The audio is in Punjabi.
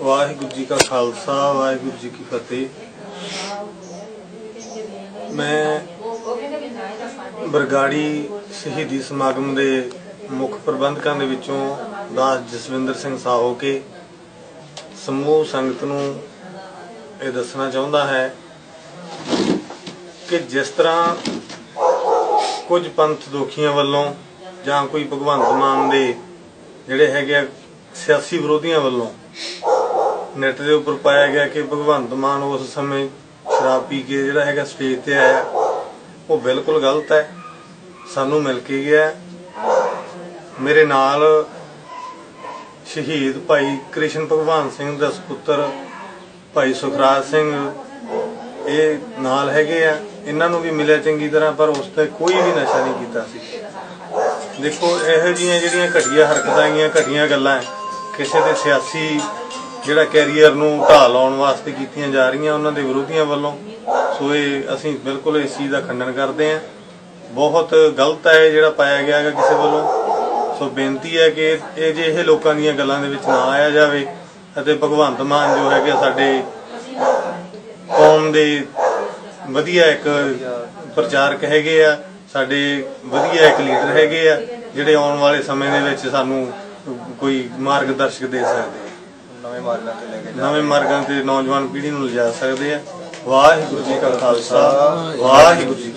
ਵਾਹਿਗੁਰੂ ਜੀ ਕਾ ਖਾਲਸਾ, ਵਾਹਿਗੁਰੂ ਜੀ ਕੀ ਫਤਿਹ। ਮੈਂ ਬਰਗਾੜੀ ਸ਼ਹੀਦੀ ਸਮਾਗਮ ਦੇ ਮੁੱਖ ਪ੍ਰਬੰਧਕਾਂ ਦੇ ਵਿੱਚੋਂ ਦਾਸ ਜਸਵਿੰਦਰ ਸਿੰਘ ਸਾਹੋ ਕੇ ਸਮੂਹ ਸੰਗਤ ਨੂੰ ਇਹ ਦੱਸਣਾ ਚਾਹੁੰਦਾ ਹੈ ਕਿ ਜਿਸ ਤਰ੍ਹਾਂ ਕੁਝ ਪੰਥ ਦੋਖੀਆਂ ਵੱਲੋਂ ਜਾਂ ਕੋਈ ਭਗਵੰਤ ਮਾਨ ਦੇ ਜਿਹੜੇ ਹੈਗੇ ਆ ਸਿਆਸੀ ਵਿਰੋਧੀਆਂ ਵੱਲੋਂ ਨੈਟ ਦੇ ਉੱਪਰ ਪਾਇਆ ਗਿਆ ਕਿ ਭਗਵੰਤ ਮਾਨ ਉਸ ਸਮੇਂ ਸ਼ਰਾਬ ਪੀ ਕੇ ਜਿਹੜਾ ਹੈਗਾ ਸਟੇਜ ਤੇ ਆਇਆ। ਉਹ ਬਿਲਕੁਲ ਗਲਤ ਹੈ। ਸਾਨੂੰ ਮਿਲ ਕੇ ਗਿਆ। ਮੇਰੇ ਨਾਲ ਸ਼ਹੀਦ ਭਾਈ ਕ੍ਰਿਸ਼ਨ ਭਗਵਾਨ ਸਿੰਘ ਦਾ ਸੁਪੁੱਤਰ ਭਾਈ ਸੁਖਰਾਜ ਸਿੰਘ ਇਹ ਨਾਲ ਹੈਗੇ ਆ। ਇਹਨਾਂ ਨੂੰ ਵੀ ਮਿਲਿਆ ਚੰਗੀ ਤਰ੍ਹਾਂ, ਪਰ ਉਸ ਤੇ ਕੋਈ ਵੀ ਨਸ਼ਾ ਨਹੀਂ ਕੀਤਾ ਸੀ। ਦੇਖੋ, ਇਹੋ ਜਿਹੀਆਂ ਜਿਹੜੀਆਂ ਘਟੀਆਂ ਹਰਕਤਾਂ ਗੀਆਂ ਘਟੀਆਂ ਗੱਲਾਂ, ਕਿਸੇ ਦੇ ਸਿਆਸੀ ਜਿਹੜਾ ਕੈਰੀਅਰ ਨੂੰ ਢਾਹ ਲਾਉਣ ਵਾਸਤੇ ਕੀਤੀਆਂ ਜਾ ਰਹੀਆਂ, ਉਹਨਾਂ ਦੇ ਵਿਰੋਧੀਆਂ ਵੱਲੋਂ। ਸੋ ਇਹ ਅਸੀਂ ਬਿਲਕੁਲ ਇਸ ਚੀਜ਼ ਦਾ ਖੰਡਨ ਕਰਦੇ ਹਾਂ। ਬਹੁਤ ਗਲਤ ਹੈ ਇਹ ਜਿਹੜਾ ਪਾਇਆ ਗਿਆ ਹੈਗਾ ਕਿਸੇ ਵੱਲੋਂ। ਸੋ ਬੇਨਤੀ ਹੈ ਕਿ ਇਹ ਜੇ ਇਹ ਲੋਕਾਂ ਦੀਆਂ ਗੱਲਾਂ ਦੇ ਵਿੱਚ ਨਾ ਆਇਆ ਜਾਵੇ ਅਤੇ ਭਗਵੰਤ ਮਾਨ ਜੋ ਹੈਗੇ ਸਾਡੇ ਕੌਮ ਦੇ ਵਧੀਆ ਇੱਕ ਪ੍ਰਚਾਰਕ ਹੈਗੇ ਆ, ਸਾਡੇ ਵਧੀਆ ਇੱਕ ਲੀਡਰ ਹੈਗੇ ਆ, ਜਿਹੜੇ ਆਉਣ ਵਾਲੇ ਸਮੇਂ ਦੇ ਵਿੱਚ ਸਾਨੂੰ ਕੋਈ ਮਾਰਗਦਰਸ਼ਕ ਦੇ ਸਕਦੇ ਨਵੇਂ ਮਾਰਗਾਂ ਤੇ ਲੈ ਕੇ ਨਵੇਂ ਮਾਰਗਾਂ ਤੇ ਨੌਜਵਾਨ ਪੀੜ੍ਹੀ ਨੂੰ ਲਿਜਾ ਸਕਦੇ ਆ। ਵਾਹਿਗੁਰੂ ਜੀ ਕਾ ਖਾਲਸਾ ਵਾਹਿਗੁਰੂ ਜੀ